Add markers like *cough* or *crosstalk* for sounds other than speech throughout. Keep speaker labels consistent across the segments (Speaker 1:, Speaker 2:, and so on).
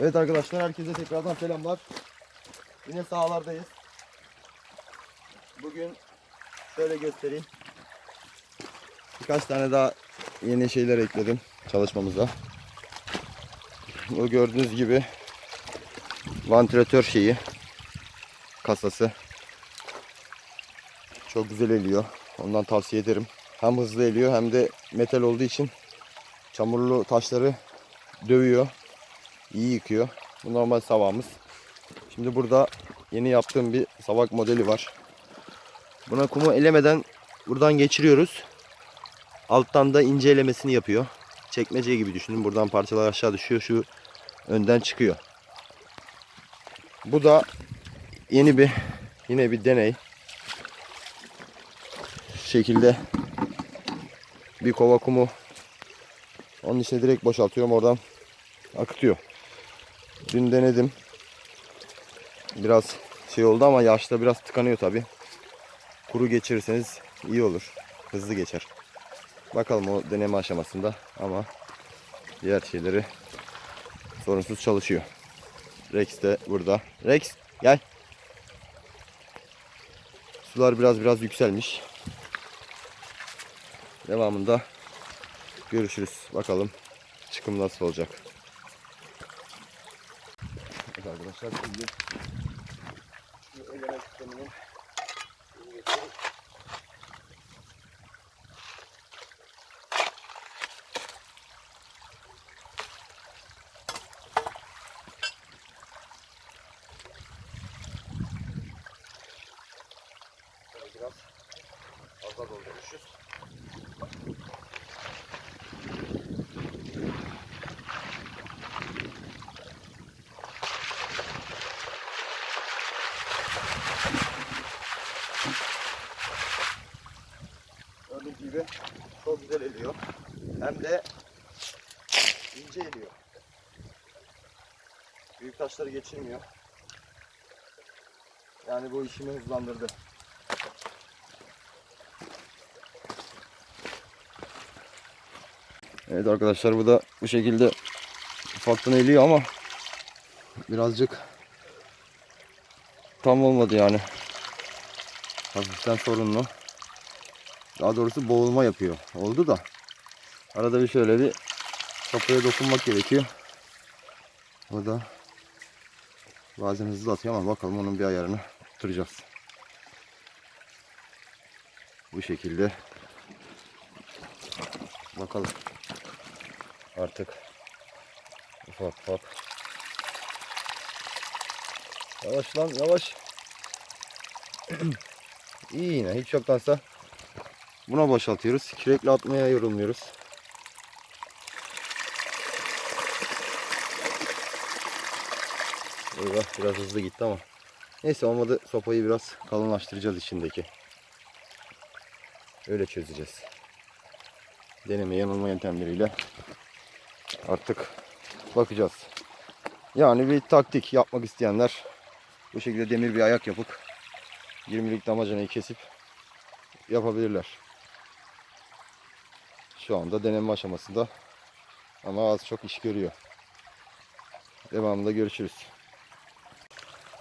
Speaker 1: Evet arkadaşlar herkese tekrardan selamlar. Yine sahalardayız. Bugün şöyle göstereyim. Birkaç tane daha yeni şeyler ekledim çalışmamıza. Bu gördüğünüz gibi vantilatör şeyi kasası çok güzel eliyor. Ondan tavsiye ederim. Hem hızlı eliyor hem de metal olduğu için çamurlu taşları dövüyor. İyi yıkıyor. Bu normal savağımız. Şimdi burada yeni yaptığım bir savak modeli var. Buna kumu elemeden buradan geçiriyoruz. Alttan da ince elemesini yapıyor. Çekmece gibi düşünün. Buradan parçalar aşağı düşüyor. Şu önden çıkıyor. Bu da yeni bir yine bir deney. Şu şekilde bir kova kumu onun içine direkt boşaltıyorum. Oradan akıtıyor. Dün denedim. Biraz şey oldu ama yaşta biraz tıkanıyor tabi. Kuru geçirirseniz iyi olur. Hızlı geçer. Bakalım o deneme aşamasında ama diğer şeyleri sorunsuz çalışıyor. Rex de burada. Rex gel. Sular biraz biraz yükselmiş. Devamında görüşürüz. Bakalım çıkım nasıl olacak. Evet arkadaşlar şimdi şu eleme sisteminin biraz fazla doldurmuşuz. Eliyor. Hem de ince eliyor. Büyük taşları geçirmiyor. Yani bu işimi hızlandırdı. Evet arkadaşlar bu da bu şekilde ufaktan eliyor ama birazcık tam olmadı yani. Hafiften sorunlu. Daha doğrusu boğulma yapıyor. Oldu da. Arada bir şöyle bir kapıya dokunmak gerekiyor. O da bazen hızlı atıyor ama bakalım onun bir ayarını tutturacağız. Bu şekilde. Bakalım. Artık ufak ufak. Yavaş lan yavaş. *clears throat* İyi yine hiç yoktansa Buna boşaltıyoruz. Kürekle atmaya yorulmuyoruz. Eyvah biraz hızlı gitti ama. Neyse olmadı sopayı biraz kalınlaştıracağız içindeki. Öyle çözeceğiz. Deneme yanılma yöntemleriyle artık bakacağız. Yani bir taktik yapmak isteyenler bu şekilde demir bir ayak yapıp 20'lik damacanayı kesip yapabilirler. Şu anda deneme aşamasında ama az çok iş görüyor. Devamında görüşürüz.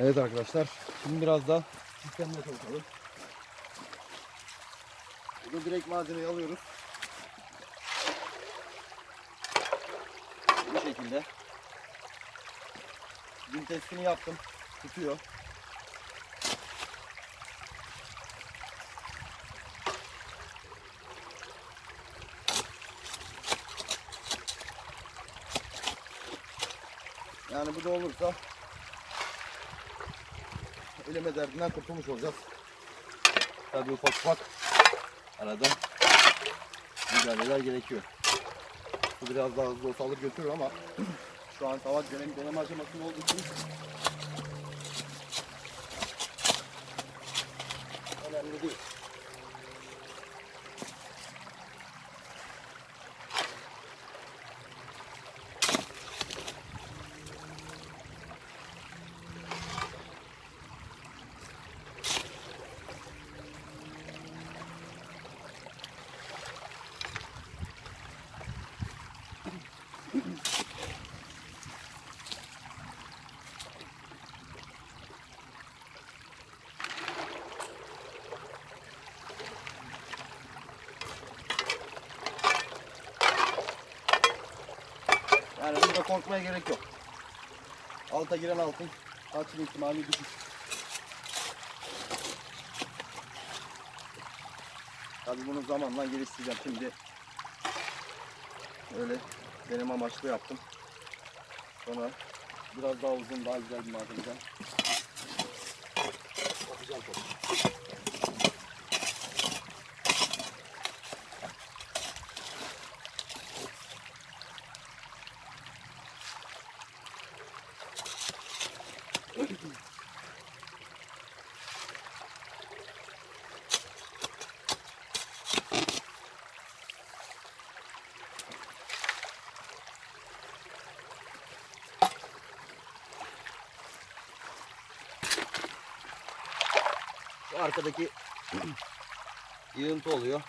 Speaker 1: Evet arkadaşlar şimdi biraz da sistemle çalışalım. Burada direkt malzemeyi alıyoruz. Bu şekilde. Dün testini yaptım. Tutuyor. Yani bu da olursa eleme derdinden kurtulmuş olacağız. Tabii ufak ufak arada müdahaleler gerekiyor. Bu biraz daha hızlı olsa alır götürür ama *clears throat* şu an savaş deneme, deneme aşamasında olduğu için önemli değil. Korkmaya gerek yok. Alta giren altın kaçma ihtimali düşük. Tabii bunu zamanla geliştireceğim şimdi. Öyle benim amaçlı yaptım. Sonra biraz daha uzun, daha güzel bir malzemeden yapacağım tabii. Arkadaki *clears throat* yığıntı oluyor.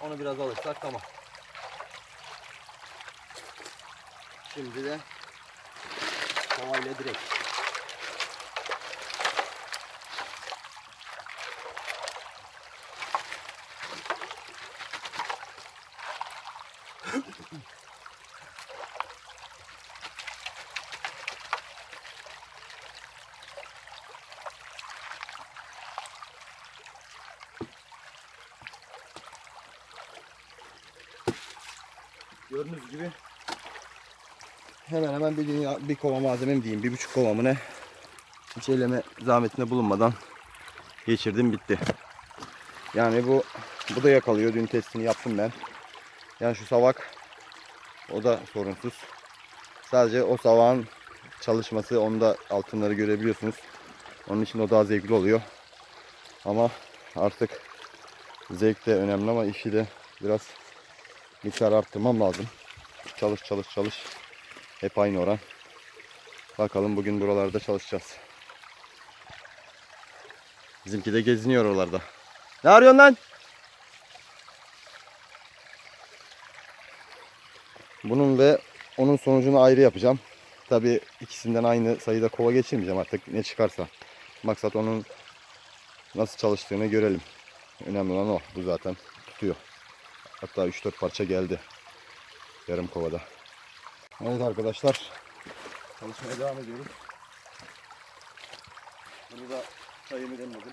Speaker 1: Onu biraz alırsak tamam. Şimdi de kovayla direkt. Gördüğünüz gibi hemen hemen bir dünya bir kova malzemem diyeyim. Bir buçuk kova mı ne? Hiç eleme zahmetine bulunmadan geçirdim bitti. Yani bu bu da yakalıyor. Dün testini yaptım ben. Yani şu savak o da sorunsuz. Sadece o savağın çalışması onda altınları görebiliyorsunuz. Onun için o daha zevkli oluyor. Ama artık zevk de önemli ama işi de biraz miktar arttırmam lazım. Çalış çalış çalış. Hep aynı oran. Bakalım bugün buralarda çalışacağız. Bizimki de geziniyor oralarda. Ne arıyorsun lan? Bunun ve onun sonucunu ayrı yapacağım. Tabi ikisinden aynı sayıda kova geçirmeyeceğim artık ne çıkarsa. Maksat onun nasıl çalıştığını görelim. Önemli olan o. Bu zaten tutuyor. Hatta 3-4 parça geldi. Yarım kovada. Evet arkadaşlar. Çalışmaya devam ediyoruz. Burada çayımı demledim.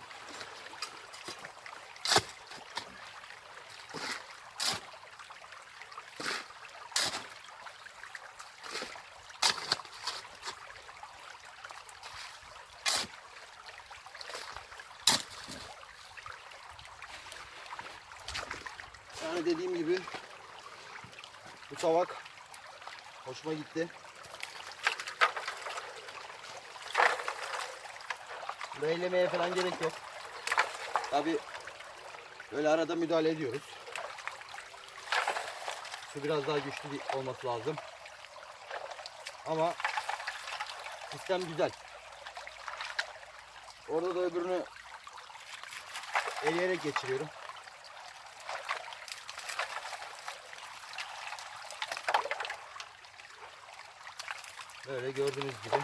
Speaker 1: Dediğim gibi bu tavak hoşuma gitti. Beylemeye falan gerek yok. Tabi böyle arada müdahale ediyoruz. Su biraz daha güçlü olması lazım. Ama sistem güzel. Orada da öbürünü eleyerek geçiriyorum. Böyle gördüğünüz gibi.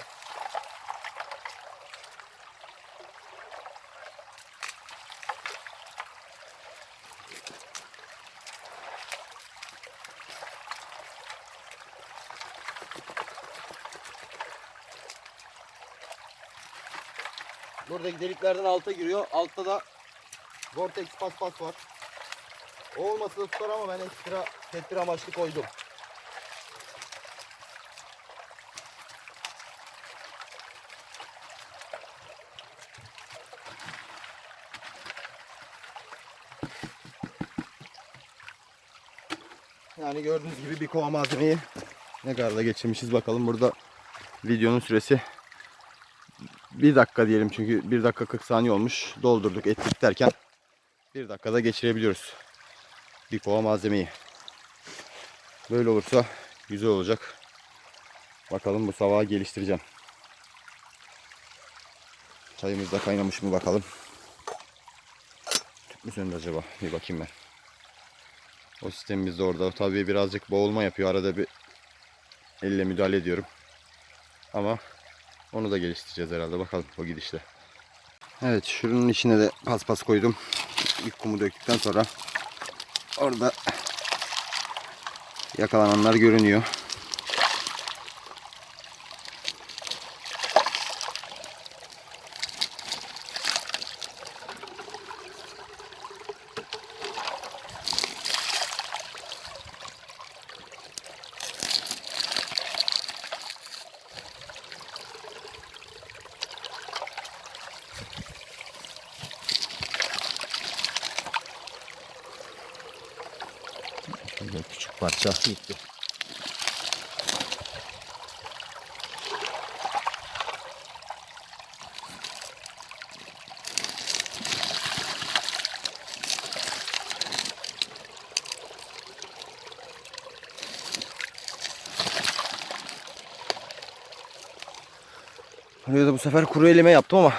Speaker 1: Buradaki deliklerden alta giriyor. Altta da Vortex paspas var. O olmasa tutar ama ben ekstra tedbir amaçlı koydum. Yani gördüğünüz gibi bir kova malzemeyi ne kadar da geçirmişiz bakalım. Burada videonun süresi 1 dakika diyelim çünkü 1 dakika 40 saniye olmuş. Doldurduk ettik derken 1 dakikada geçirebiliyoruz. Bir kova malzemeyi. Böyle olursa güzel olacak. Bakalım bu sabahı geliştireceğim. Çayımız da kaynamış mı bakalım. Tüp mü söndü acaba? Bir bakayım ben. O sistemimiz de orada. Tabii birazcık boğulma yapıyor. Arada bir elle müdahale ediyorum. Ama onu da geliştireceğiz herhalde. Bakalım o gidişle. Evet şunun içine de paspas koydum. İlk kumu döktükten sonra orada yakalananlar görünüyor. Parça gitti. Buraya da bu sefer kuru elime yaptım ama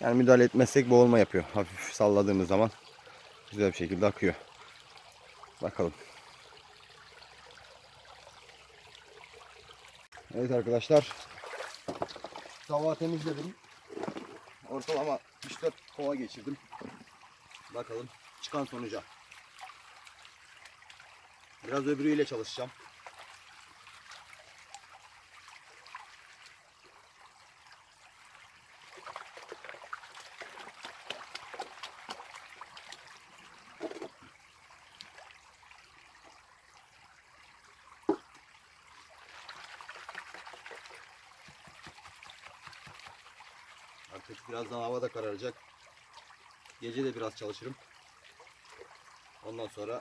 Speaker 1: yani müdahale etmezsek boğulma yapıyor. Hafif salladığımız zaman güzel bir şekilde akıyor. Bakalım. Evet arkadaşlar. Tava temizledim. Ortalama 3-4 kova geçirdim. Bakalım çıkan sonuca. Biraz öbürüyle çalışacağım. Artık birazdan hava da kararacak. Gece de biraz çalışırım. Ondan sonra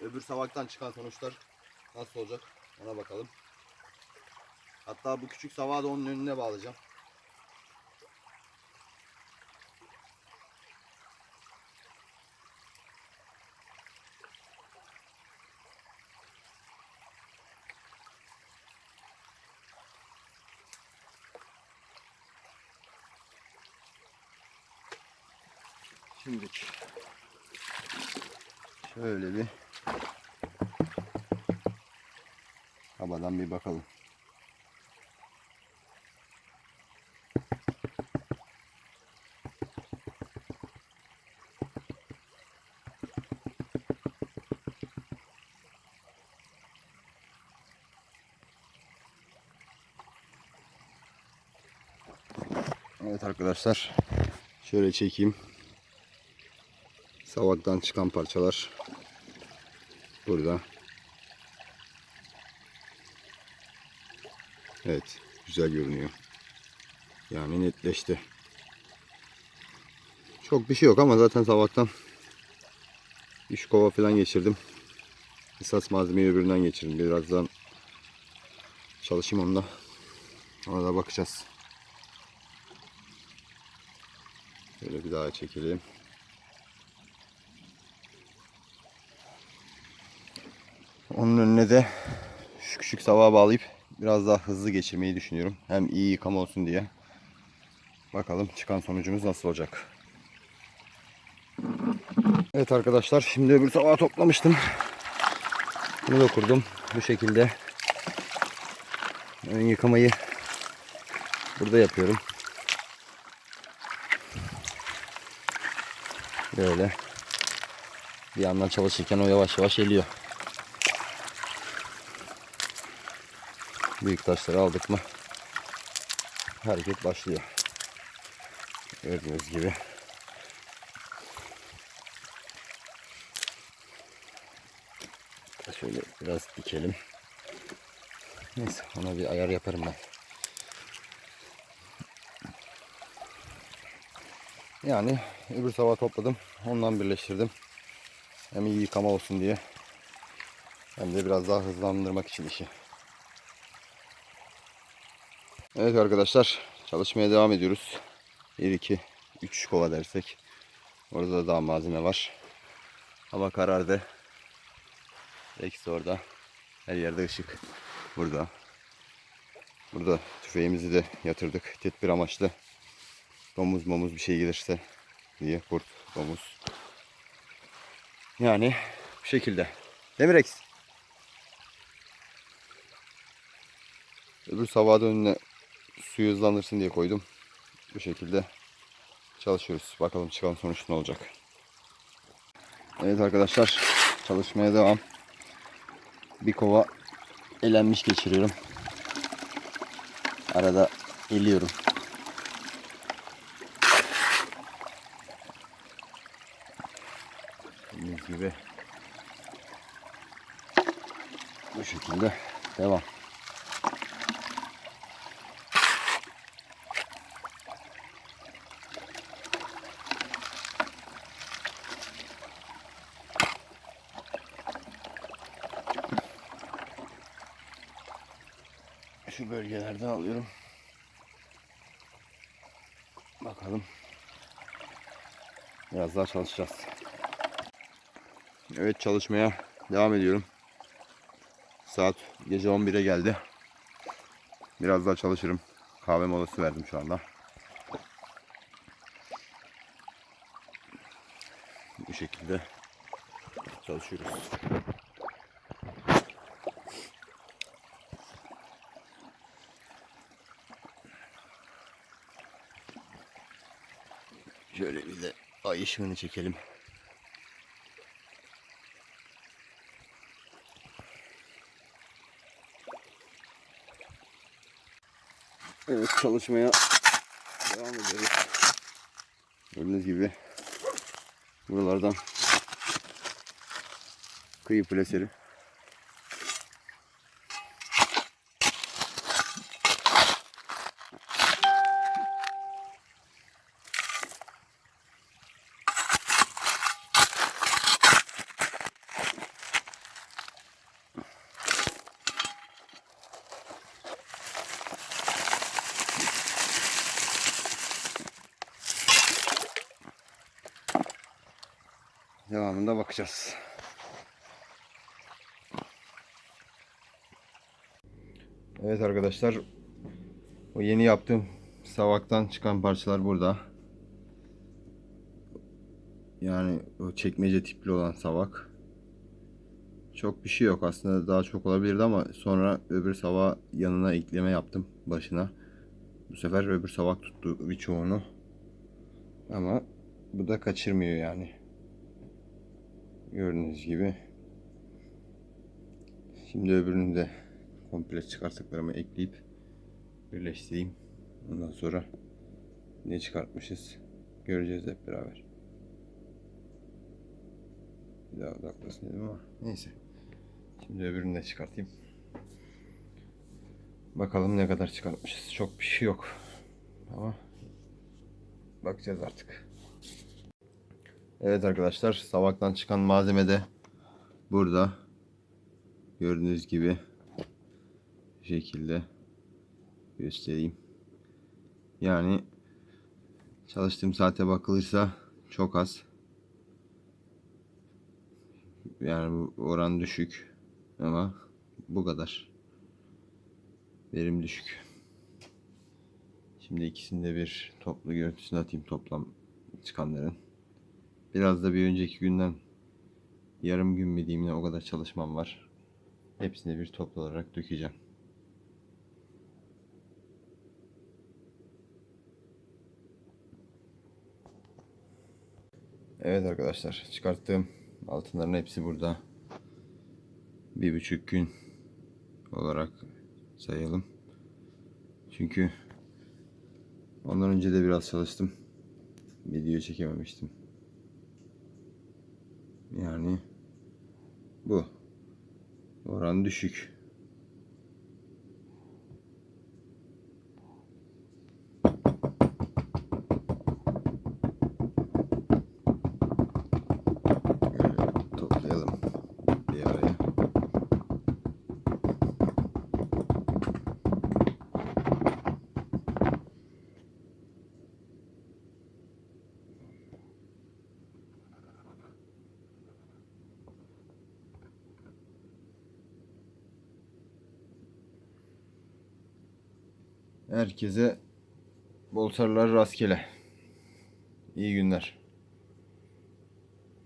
Speaker 1: öbür savaktan çıkan sonuçlar nasıl olacak ona bakalım. Hatta bu küçük savağı da onun önüne bağlayacağım. Şimdi şöyle bir havadan bir bakalım. Evet arkadaşlar şöyle çekeyim. Savaktan çıkan parçalar burada. Evet, güzel görünüyor. Yani netleşti. Çok bir şey yok ama zaten savaktan 3 kova falan geçirdim. Esas malzemeyi öbüründen geçirdim. Birazdan çalışayım onunla. Ona da bakacağız. Şöyle bir daha çekelim. Onun önüne de şu küçük savağa bağlayıp biraz daha hızlı geçirmeyi düşünüyorum. Hem iyi yıkama olsun diye. Bakalım çıkan sonucumuz nasıl olacak. Evet arkadaşlar şimdi öbür savağı toplamıştım. Bunu da kurdum. Bu şekilde ön yıkamayı burada yapıyorum. Böyle bir yandan çalışırken o yavaş yavaş eliyor. Büyük taşları aldık mı hareket başlıyor. Gördüğünüz gibi. Şöyle biraz dikelim. Neyse ona bir ayar yaparım ben. Yani öbür sabah topladım. Ondan birleştirdim. Hem iyi yıkama olsun diye. Hem de biraz daha hızlandırmak için işi. Evet arkadaşlar çalışmaya devam ediyoruz. 1 2 3 kova dersek. Orada da daha malzeme var. Hava karardı. Eksi orada. Her yerde ışık. Burada. Burada tüfeğimizi de yatırdık. Tedbir amaçlı. Domuz momuz bir şey gelirse diye kurt, domuz. Yani bu şekilde. Demirex. Öbür sabahın önüne suyu hızlandırsın diye koydum. Bu şekilde çalışıyoruz. Bakalım çıkan sonuç ne olacak. Evet arkadaşlar çalışmaya devam. Bir kova elenmiş geçiriyorum. Arada eliyorum. Gibi bu şekilde devam. Şu bölgelerden alıyorum. Bakalım. Biraz daha çalışacağız. Evet çalışmaya devam ediyorum. Saat gece 11'e geldi. Biraz daha çalışırım. Kahve molası verdim şu anda. Bu şekilde çalışıyoruz. Şöyle bir de ay ışığını çekelim. Evet çalışmaya devam ediyoruz. Gördüğünüz gibi buralardan kıyı pleseri. Devamında bakacağız. Evet arkadaşlar. O yeni yaptığım savaktan çıkan parçalar burada. Yani o çekmece tipli olan savak. Çok bir şey yok aslında daha çok olabilirdi ama sonra öbür sava yanına ekleme yaptım başına. Bu sefer öbür savak tuttu birçoğunu. Ama bu da kaçırmıyor yani. Gördüğünüz gibi. Şimdi öbürünü de komple çıkarttıklarımı ekleyip birleştireyim. Ondan sonra ne çıkartmışız göreceğiz hep beraber. Bir daha odaklasın dedim ama neyse. Şimdi öbürünü de çıkartayım. Bakalım ne kadar çıkartmışız. Çok bir şey yok. Ama bakacağız artık. Evet arkadaşlar savaktan çıkan malzeme de burada. Gördüğünüz gibi bu şekilde göstereyim. Yani çalıştığım saate bakılırsa çok az. Yani bu oran düşük ama bu kadar. Verim düşük. Şimdi ikisinde bir toplu görüntüsünü atayım toplam çıkanların. Biraz da bir önceki günden yarım gün mü diyeyim ne o kadar çalışmam var. Hepsini bir toplu olarak dökeceğim. Evet arkadaşlar çıkarttığım altınların hepsi burada. Bir buçuk gün olarak sayalım. Çünkü ondan önce de biraz çalıştım. Video çekememiştim. Yani bu. Oran düşük. Böyle toplayalım bir araya. Herkese bol sarılar rastgele. İyi günler.